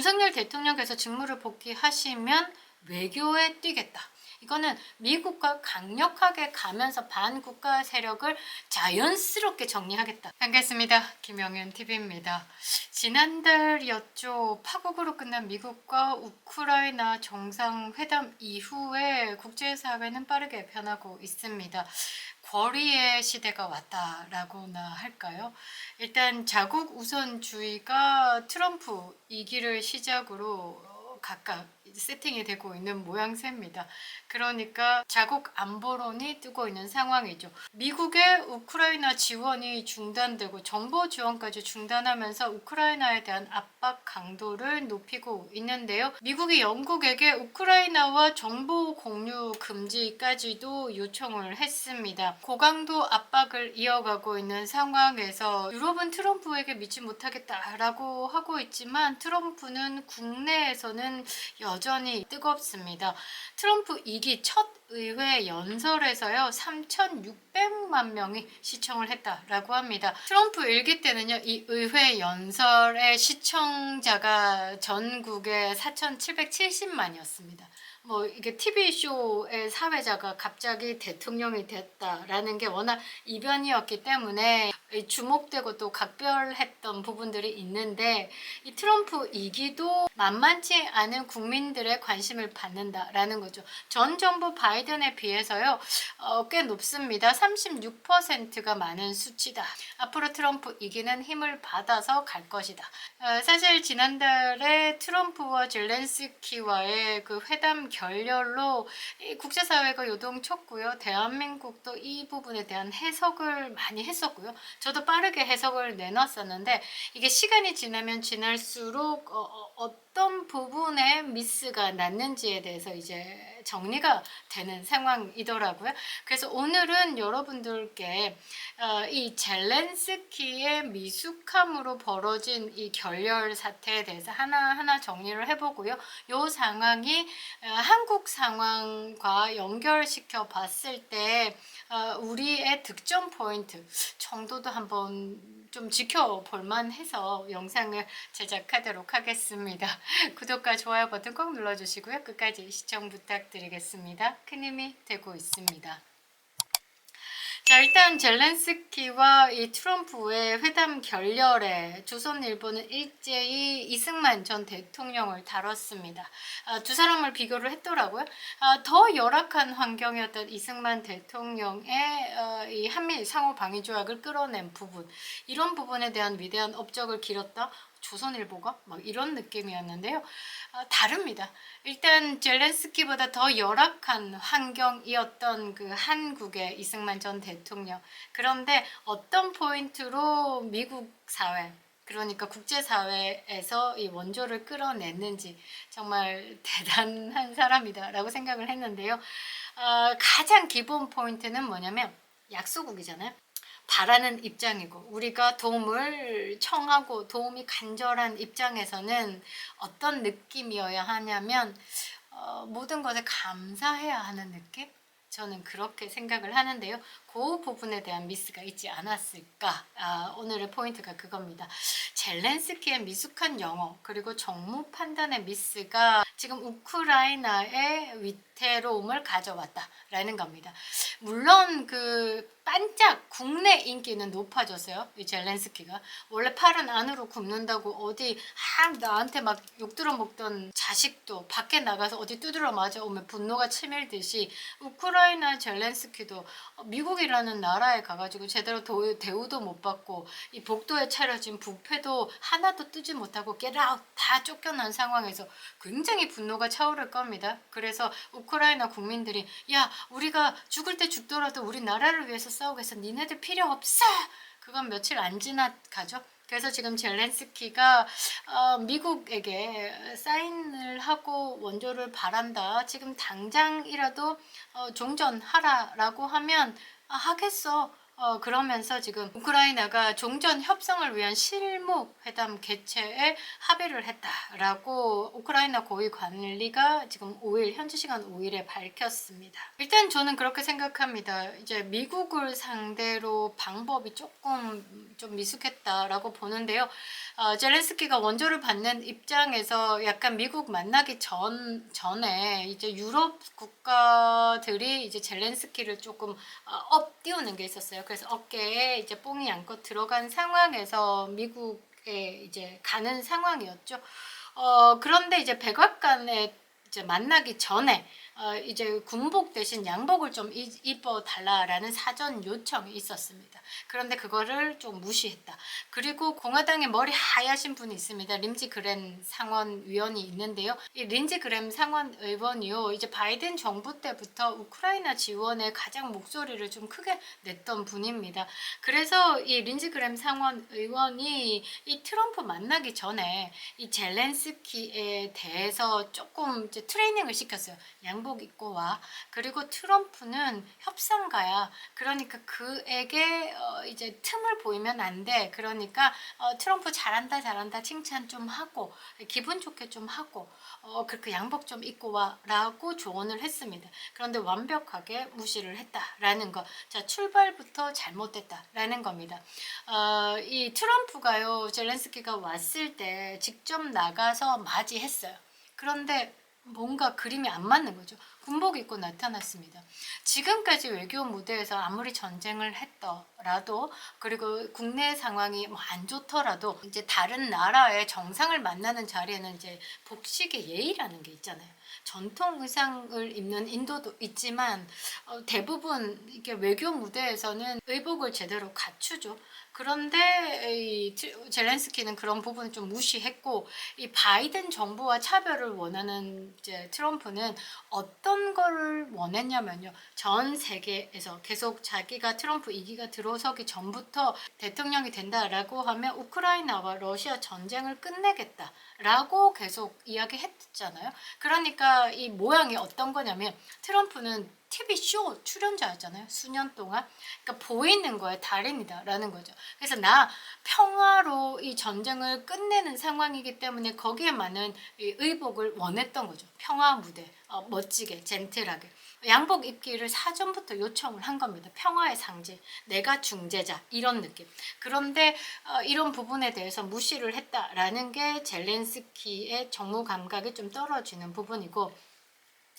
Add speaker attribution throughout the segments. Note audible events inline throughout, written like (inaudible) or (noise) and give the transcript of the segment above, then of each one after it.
Speaker 1: 윤석열 대통령께서 직무를 복귀하시면 외교에 뛰겠다. 이거는 미국과 강력하게 가면서 반국가 세력을 자연스럽게 정리하겠다. 반갑습니다. 김영윤 TV입니다. 지난달이었죠. 파국으로 끝난 미국과 우크라이나 정상회담 이후에 국제사회는 빠르게 변하고 있습니다. 거리의 시대가 왔다라고나 할까요? 일단 자국 우선주의가 트럼프 이기를 시작으로 각각 세팅이 되고 있는 모양새입니다. 그러니까 자국 안보론이 뜨고 있는 상황이죠. 미국의 우크라이나 지원이 중단되고 정보 지원까지 중단하면서 우크라이나에 대한 압박 강도를 높이고 있는데요. 미국이 영국에게 우크라이나와 정보 공유 금지까지도 요청을 했습니다. 고강도 압박을 이어가고 있는 상황에서 유럽은 트럼프에게 믿지 못하겠다라고 하고 있지만 트럼프는 국내에서는 여전히 뜨겁습니다. 트럼프 2기 첫 의회 연설에서요 3,600만 명이 시청을 했다라고 합니다. 트럼프 1기 때는요 이 의회 연설의 시청자가 전국에 4,770만이었습니다. 뭐 이게 TV 쇼의 사회자가 갑자기 대통령이 됐다라는 게 워낙 이변이었기 때문에 주목되고 또 각별했던 부분들이 있는데 이 트럼프 이기도 만만치 않은 국민들의 관심을 받는다라는 거죠. 전 정부 바이든에 비해서요 어, 꽤 높습니다. 36%가 많은 수치다. 앞으로 트럼프 이기는 힘을 받아서 갈 것이다. 어, 사실 지난달에 트럼프와 젤렌스키와의 그 회담 결렬로 이 국제사회가 요동쳤고요. 대한민국도 이 부분에 대한 해석을 많이 했었고요. 저도 빠르게 해석을 내놨었는데 이게 시간이 지나면 지날수록 어, 어, 어떤 부분에 미스가 났는지에 대해서 이제 정리가 되는 상황이더라고요. 그래서 오늘은 여러분들께 어, 이 젤렌스키의 미숙함으로 벌어진 이 결렬 사태에 대해서 하나하나 정리를 해보고요. 이 상황이 어, 한국 상황과 연결시켜 봤을 때 어, 우리의 득점 포인트 정도도 한번 좀 지켜볼 만 해서 영상을 제작하도록 하겠습니다. (laughs) 구독과 좋아요 버튼 꼭 눌러주시고요. 끝까지 시청 부탁드리겠습니다. 큰 힘이 되고 있습니다. 자 일단 젤렌스키와 이 트럼프의 회담 결렬에 조선일보는 일제히 이승만 전 대통령을 다뤘습니다. 아, 두 사람을 비교를 했더라고요. 아, 더 열악한 환경이었던 이승만 대통령의 어, 이 한미 상호 방위 조약을 끌어낸 부분 이런 부분에 대한 위대한 업적을 기렸다. 조선일보가 막 이런 느낌이었는데요. 아, 다릅니다. 일단 젤렌스키보다 더 열악한 환경이었던 그 한국의 이승만 전 대통령. 그런데 어떤 포인트로 미국 사회 그러니까 국제사회에서 이 원조를 끌어냈는지 정말 (laughs) 대단한 사람이다라고 생각을 했는데요. 어, 가장 기본 포인트는 뭐냐면 약소국이잖아요. 바라는 입장이고 우리가 도움을 청하고 도움이 간절한 입장에서는 어떤 느낌이어야 하냐면 어, 모든 것에 감사해야 하는 느낌? 저는 그렇게 생각을 하는데요. 그 부분에 대한 미스가 있지 않았을까? 아, 오늘의 포인트가 그겁니다. 젤렌스키의 미숙한 영어 그리고 정무 판단의 미스가 지금 우크라이나의 위태로움을 가져왔다라는 겁니다. 물론 그 반짝 국내 인기는 높아졌어요. 이 젤렌스키가 원래 팔은 안으로 굽는다고 어디 막 나한테 막 욕들어 먹던 자식도 밖에 나가서 어디 두드려 맞아 오면 분노가 치밀듯이 우크라이나 젤렌스키도 미국이라는 나라에 가가지고 제대로 도, 대우도 못 받고 이 복도에 차려진 부패도 하나도 뜨지 못하고 깨라 다 쫓겨난 상황에서 굉장히 분노가 차오를 겁니다. 그래서 우크라이나 국민들이 야 우리가 죽을 때 죽더라도 우리 나라를 위해서 싸우겠어. 니네들 필요 없어. 그건 며칠 안 지나 가죠. 그래서 지금 젤렌스키가 어, 미국에게 사인을 하고 원조를 바란다. 지금 당장이라도 어, 종전하라라고 하면 아, 하겠어. 어, 그러면서 지금 우크라이나가 종전 협상을 위한 실무 회담 개최에 합의를 했다라고 우크라이나 고위 관리가 지금 5일 현지 시간 5일에 밝혔습니다. 일단 저는 그렇게 생각합니다. 이제 미국을 상대로 방법이 조금 좀 미숙했다라고 보는데요. 어, 젤렌스키가 원조를 받는 입장에서 약간 미국 만나기 전 전에 이제 유럽 국가들이 이제 젤렌스키를 조금 어, 업 띄우는 게 있었어요. 그래서 어깨에 이제 뽕이 양껏 들어간 상황에서 미국에 이제 가는 상황이었죠. 어, 그런데 이제 백악관에 이제 만나기 전에 어, 이제 군복 대신 양복을 좀 이- 입어 달라라는 사전 요청이 있었습니다. 그런데 그거를 좀 무시했다. 그리고 공화당의 머리 하얗신 분이 있습니다. 림지 그랜 상원 위원이 있는데요. 이 린지 그램 상원 의원이요. 이제 바이든 정부 때부터 우크라이나 지원에 가장 목소리를 좀 크게 냈던 분입니다. 그래서 이 린지 그램 상원 의원이 이 트럼프 만나기 전에 이 젤렌스키에 대해서 조금 이제 트레이닝을 시켰어요. 양복 입고 와. 그리고 트럼프는 협상가야. 그러니까 그에게 어 이제 틈을 보이면 안 돼. 그러니까 어 트럼프 잘한다 잘한다 칭찬 좀 하고 기분 좋게 좀 하고 어 그렇게 양복 좀 입고 와라고 조언을 했습니다. 그런데 완벽하게 무시를 했다라는 거. 자 출발부터 잘못됐다라는 겁니다. 어, 이 트럼프가요 젤렌스키가 왔을 때 직접 나가서 맞이했어요. 그런데 뭔가 그림이 안 맞는 거죠. 군복 입고 나타났습니다. 지금까지 외교 무대에서 아무리 전쟁을 했더라도 그리고 국내 상황이 뭐 안 좋더라도 이제 다른 나라의 정상을 만나는 자리에는 이제 복식의 예의라는 게 있잖아요. 전통 의상을 입는 인도도 있지만 어, 대부분 이게 외교 무대에서는 의복을 제대로 갖추죠. 그런데 이 트- 젤렌스키는 그런 부분을 좀 무시했고 이 바이든 정부와 차별을 원하는 이제 트럼프는 어떤 거를 원했냐면요. 전 세계에서 계속 자기가 트럼프 이기가 들어서기 전부터 대통령이 된다라고 하면 우크라이나와 러시아 전쟁을 끝내겠다라고 계속 이야기했잖아요. 그러니까 이 모양이 어떤 거냐면 트럼프는 TV 쇼 출연자였잖아요. 수년 동안. 그러니까 보이는 거에 달인이다라는 거죠. 그래서 나 평화로 이 전쟁을 끝내는 상황이기 때문에 거기에 많은 이 의복을 원했던 거죠. 평화 무대, 어, 멋지게, 젠틀하게. 양복 입기를 사전부터 요청을 한 겁니다. 평화의 상징, 내가 중재자 이런 느낌. 그런데 어, 이런 부분에 대해서 무시를 했다라는 게 젤렌스키의 정무 감각이 좀 떨어지는 부분이고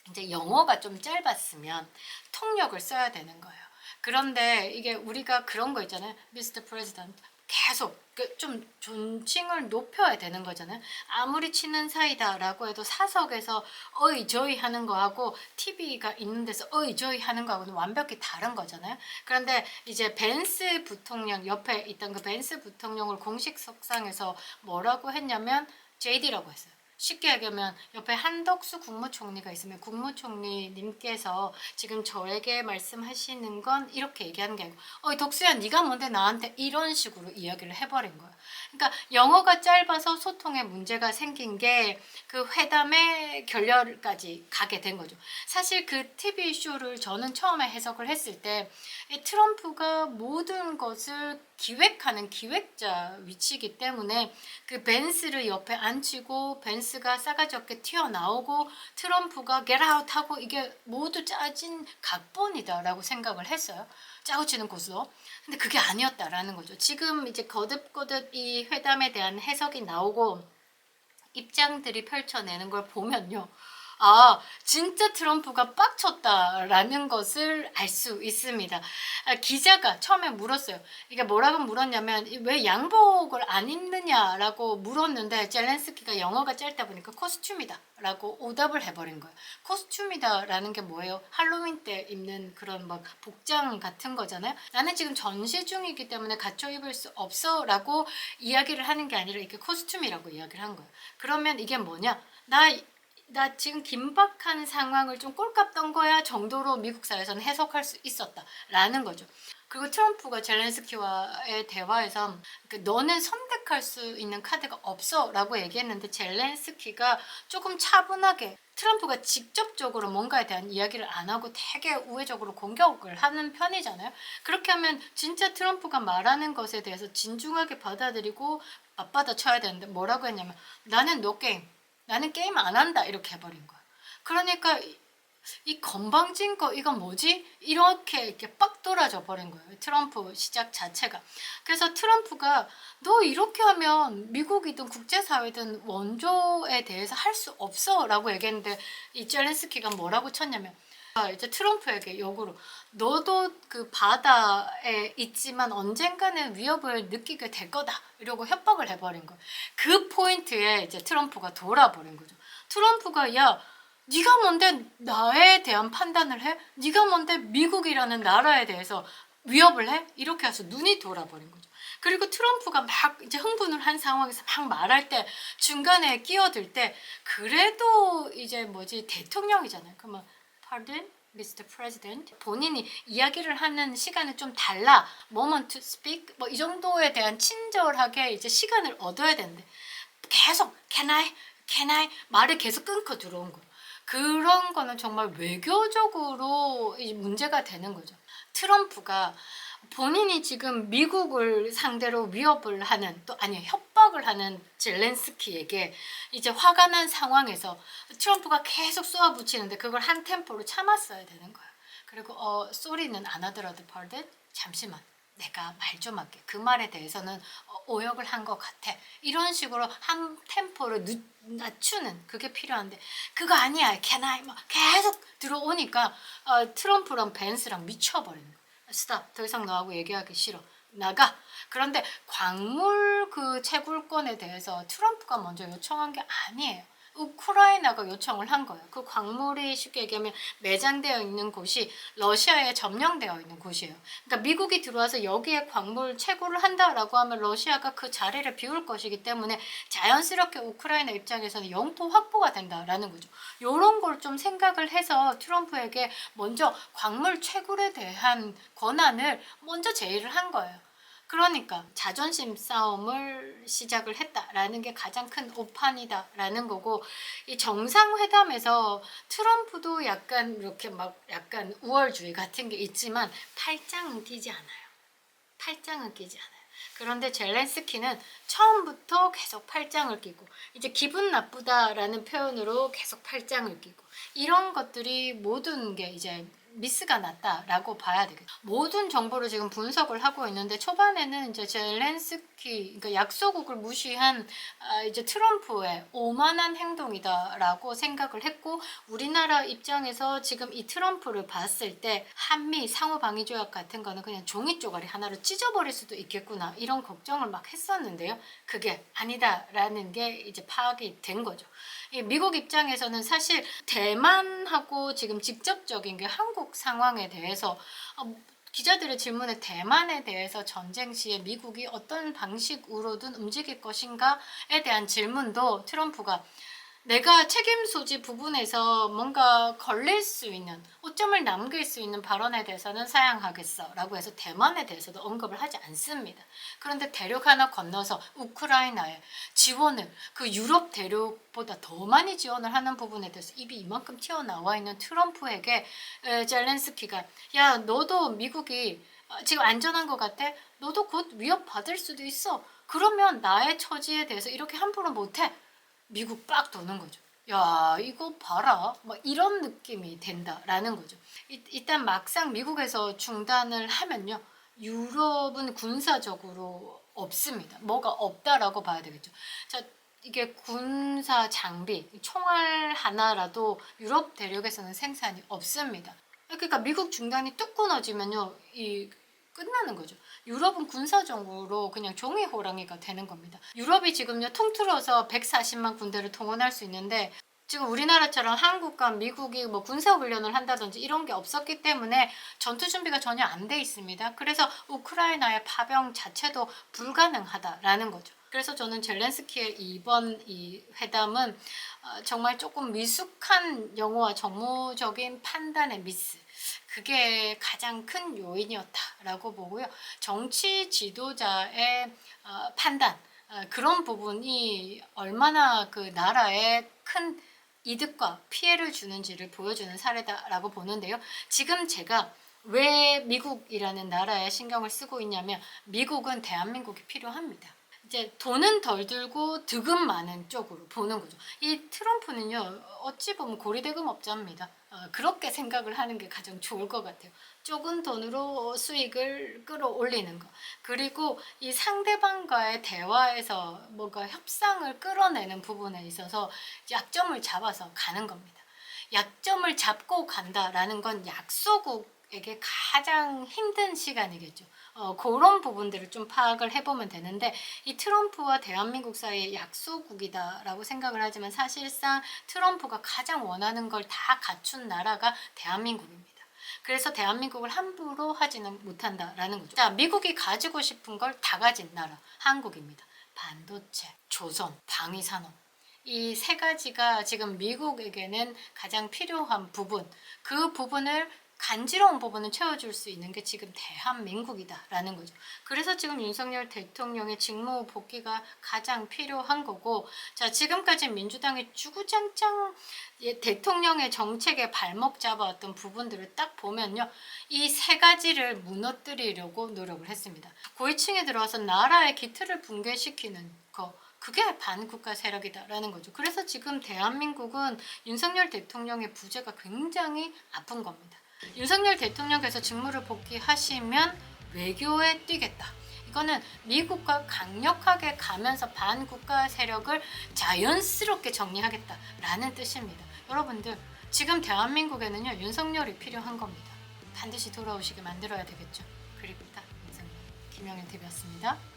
Speaker 1: 이제 영어가 좀 짧았으면 통역을 써야 되는 거예요. 그런데 이게 우리가 그런 거 있잖아요. Mr. President 계속 그좀 존칭을 높여야 되는 거잖아요. 아무리 친한 사이다라고 해도 사석에서 어이 저이 하는 거하고 TV가 있는 데서 어이 저이 하는 거하고는 완벽히 다른 거잖아요. 그런데 이제 벤스 부통령 옆에 있던 그 벤스 부통령을 공식 석상에서 뭐라고 했냐면 JD라고 했어요. 쉽게 얘기하면 옆에 한덕수 국무총리가 있으면 국무총리님께서 지금 저에게 말씀하시는 건 이렇게 얘기하는 게 아니고 어이 덕수야 네가 뭔데 나한테 이런 식으로 이야기를 해버린 거야. 그러니까 영어가 짧아서 소통에 문제가 생긴 게 그 회담의 결렬까지 가게 된 거죠. 사실 그 TV 쇼를 저는 처음에 해석을 했을 때이 트럼프가 모든 것을 기획하는 기획자 위치이기 때문에 그 벤스를 옆에 앉히고 벤스 가 싸가지 없게 튀어나오고 트럼프가 get out 하고 이게 모두 짜진 각본이다라고 생각을 했어요. 짜고 치는 고수. 근데 그게 아니었다라는 거죠. 지금 이제 거듭거듭 이 회담에 대한 해석이 나오고 입장들이 펼쳐내는 걸 보면요. 아, 진짜 트럼프가 빡쳤다라는 것을 알 수 있습니다. 아, 기자가 처음에 물었어요. 이게 뭐라고 물었냐면 이왜 양복을 안 입느냐라고 물었는데 젤렌스키가 영어가 짧다 보니까 코스튬이다 라고 오답을 해버린 거예요. 코스튬이다라는 게 뭐예요? 할로윈 때 입는 그런 막 복장 같은 거잖아요. 나는 지금 전시 중이기 때문에 갖춰 입을 수 없어 라고 이야기를 하는 게 아니라 이게 코스튬이라고 이야기를 한 거예요. 그러면 이게 뭐냐? 나 나 지금 긴박한 상황을 좀 꼴값 던 거야 정도로 미국 사회에서는 해석할 수 있었다라는 거죠. 그리고 트럼프가 젤렌스키와의 대화에서 그 너는 선택할 수 있는 카드가 없어 라고 얘기했는데 젤렌스키가 조금 차분하게 트럼프가 직접적으로 뭔가에 대한 이야기를 안 하고 되게 우회적으로 공격을 하는 편이잖아요. 그렇게 하면 진짜 트럼프가 말하는 것에 대해서 진중하게 받아들이고 맞받아 쳐야 되는데 뭐라고 했냐면 나는 노 게임, 나는 게임 안 한다 이렇게 해버린 거야. 그러니까 이- 이 건방진 거 이건 뭐지? 이렇게 이렇게 빡 돌아져 버린 거예요. 트럼프 시작 자체가. 그래서 트럼프가 너 이렇게 하면 미국이든 국제사회든 원조에 대해서 할 수 없어라고 얘기했는데 이 젤렌스키가 뭐라고 쳤냐면 아, 이제 트럼프에게 역으로 너도 그 바다에 있지만 언젠가는 위협을 느끼게 될 거다 이러고 협박을 해버린 거예요. 그 포인트에 이제 트럼프가 돌아버린 거죠. 트럼프가 야 네가 뭔데 나에 대한 판단을 해? 네가 뭔데 미국이라는 나라에 대해서 위협을 해? 이렇게 해서 눈이 돌아버린 거죠. 그리고 트럼프가 막 이제 흥분을 한 상황에서 막 말할 때 중간에 끼어들 때 그래도 이제 뭐지 대통령이잖아요. 그러면 pardon, Mr. President 본인이 이야기를 하는 시간을 좀 달라 moment to speak 뭐 이 정도에 대한 친절하게 이제 시간을 얻어야 되는데 계속 can I, can I 말을 계속 끊고 들어온 거예요. 그런 거는 정말 외교적으로 이 문제가 되는 거죠. 트럼프가 본인이 지금 미국을 상대로 위협을 하는 또 아니 협박을 하는 젤렌스키에게 이제 화가 난 상황에서 트럼프가 계속 쏘아붙이는데 그걸 한 템포로 참았어야 되는 거예요. 그리고 어 소리는 안 하더라도 pardon 잠시만 내가 말 좀 할게. 그 말에 대해서는 어, 오역을 한 것 같아. 이런 식으로 한 템포를 늦, 낮추는 그게 필요한데 그거 아니야. I 막 계속 들어오니까 어, 트럼프랑 벤스랑 미쳐버리는 거야 스탑 더 이상 너하고 얘기하기 싫어. 나가. 그런데 광물 그 채굴권에 대해서 트럼프가 먼저 요청한 게 아니에요 우크라이나가 요청을 한 거예요. 그 광물이 쉽게 얘기하면 매장되어 있는 곳이 러시아에 점령되어 있는 곳이에요. 그러니까 미국이 들어와서 여기에 광물 채굴을 한다라고 하면 러시아가 그 자리를 비울 것이기 때문에 자연스럽게 우크라이나 입장에서는 영토 확보가 된다라는 거죠. 이런 걸 좀 생각을 해서 트럼프에게 먼저 광물 채굴에 대한 권한을 먼저 제의를 한 거예요. 그러니까 자존심 싸움을 시작을 했다라는 게 가장 큰 오판이다라는 거고 이 정상회담에서 트럼프도 약간 이렇게 막 약간 우월주의 같은 게 있지만 팔짱은 끼지 않아요. 팔짱은 끼지 않아요. 그런데 젤렌스키는 처음부터 계속 팔짱을 끼고 이제 기분 나쁘다라는 표현으로 계속 팔짱을 끼고 이런 것들이 모든 게 이제 미스가 났다라고 봐야 되겠죠. 모든 정보를 지금 분석을 하고 있는데 초반에는 이제 젤렌스키 그러니까 약소국을 무시한 아, 이제 트럼프의 오만한 행동이다라고 생각을 했고 우리나라 입장에서 지금 이 트럼프를 봤을 때 한미 상호 방위 조약 같은 거는 그냥 종이 쪼가리 하나로 찢어버릴 수도 있겠구나 이런 걱정을 막 했었는데요. 그게 아니다라는 게 이제 파악이 된 거죠. 이 미국 입장에서는 사실 대만하고 지금 직접적인 게 한국 상황에 대해서 어, 기자들의 질문에 대만에 대해서 전쟁 시에 미국이 어떤 방식으로든 움직일 것인가에 대한 질문도 트럼프가 내가 책임 소지 부분에서 뭔가 걸릴 수 있는 오점을 남길 수 있는 발언에 대해서는 사양하겠어 라고 해서 대만에 대해서도 언급을 하지 않습니다. 그런데 대륙 하나 건너서 우크라이나에 지원을 그 유럽 대륙보다 더 많이 지원을 하는 부분에 대해서 입이 이만큼 튀어나와 있는 트럼프에게 에, 젤렌스키가 야 너도 미국이 어, 지금 안전한 것 같아? 너도 곧 위협 받을 수도 있어. 그러면 나의 처지에 대해서 이렇게 함부로 못해. 미국 빡 도는 거죠. 야 이거 봐라 뭐 이런 느낌이 된다라는 거죠. 이- 일단 막상 미국에서 중단을 하면요 유럽은 군사적으로 없습니다. 뭐가 없다라고 봐야 되겠죠. 자 이게 군사 장비 총알 하나라도 유럽 대륙에서는 생산이 없습니다. 그러니까 미국 중단이 뚝 끊어지면요 이 끝나는 거죠. 유럽은 군사적으로 그냥 종이 호랑이가 되는 겁니다. 유럽이 지금요 통틀어서 140만 군대를 동원할 수 있는데 지금 우리나라처럼 한국과 미국이 뭐 군사 훈련을 한다든지 이런 게 없었기 때문에 전투 준비가 전혀 안 돼 있습니다. 그래서 우크라이나의 파병 자체도 불가능하다라는 거죠. 그래서 저는 젤렌스키의 이번 이 회담은 어, 정말 조금 미숙한 영어와 정무적인 판단의 미스 그게 가장 큰 요인이었다 라고 보고요. 정치 지도자의 어, 판단 어, 그런 부분이 얼마나 그 나라에 큰 이득과 피해를 주는지를 보여주는 사례다라고 보는데요. 지금 제가 왜 미국이라는 나라에 신경을 쓰고 있냐면 미국은 대한민국이 필요합니다. 이제 돈은 덜 들고 득은 많은 쪽으로 보는 거죠. 이 트럼프는요, 어찌 보면 고리대금 업자입니다. 어, 그렇게 생각을 하는 게 가장 좋을 것 같아요. 적은 돈으로 수익을 끌어올리는 거. 그리고 이 상대방과의 대화에서 뭔가 협상을 끌어내는 부분에 있어서 약점을 잡아서 가는 겁니다. 약점을 잡고 간다라는 건 약소국 에게 가장 힘든 시간이겠죠. 어, 그런 부분들을 좀 파악을 해보면 되는데 이 트럼프와 대한민국 사이의 약소국이다라고 생각을 하지만 사실상 트럼프가 가장 원하는 걸 다 갖춘 나라가 대한민국입니다. 그래서 대한민국을 함부로 하지는 못한다라는 거죠. 자, 미국이 가지고 싶은 걸 다 가진 나라 한국입니다. 반도체, 조선, 방위산업 이세 가지가 지금 미국에게는 가장 필요한 부분 그 부분을 간지러운 부분을 채워줄 수 있는 게 지금 대한민국이다라는 거죠. 그래서 지금 윤석열 대통령의 직무 복귀가 가장 필요한 거고, 자 지금까지 민주당이 주구장창 예, 대통령의 정책에 발목 잡아왔던 부분들을 딱 보면요, 이 세 가지를 무너뜨리려고 노력을 했습니다. 고위층에 들어와서 나라의 기틀을 붕괴시키는 거. 그게 반국가 세력이다라는 거죠. 그래서 지금 대한민국은 윤석열 대통령의 부재가 굉장히 아픈 겁니다. 윤석열 대통령께서 직무를 복귀하시면 외교에 뛰겠다. 이거는 미국과 강력하게 가면서 반국가 세력을 자연스럽게 정리하겠다라는 뜻입니다. 여러분들 지금 대한민국에는요 윤석열이 필요한 겁니다. 반드시 돌아오시게 만들어야 되겠죠. 그립다 윤석열 김영현 TV였습니다.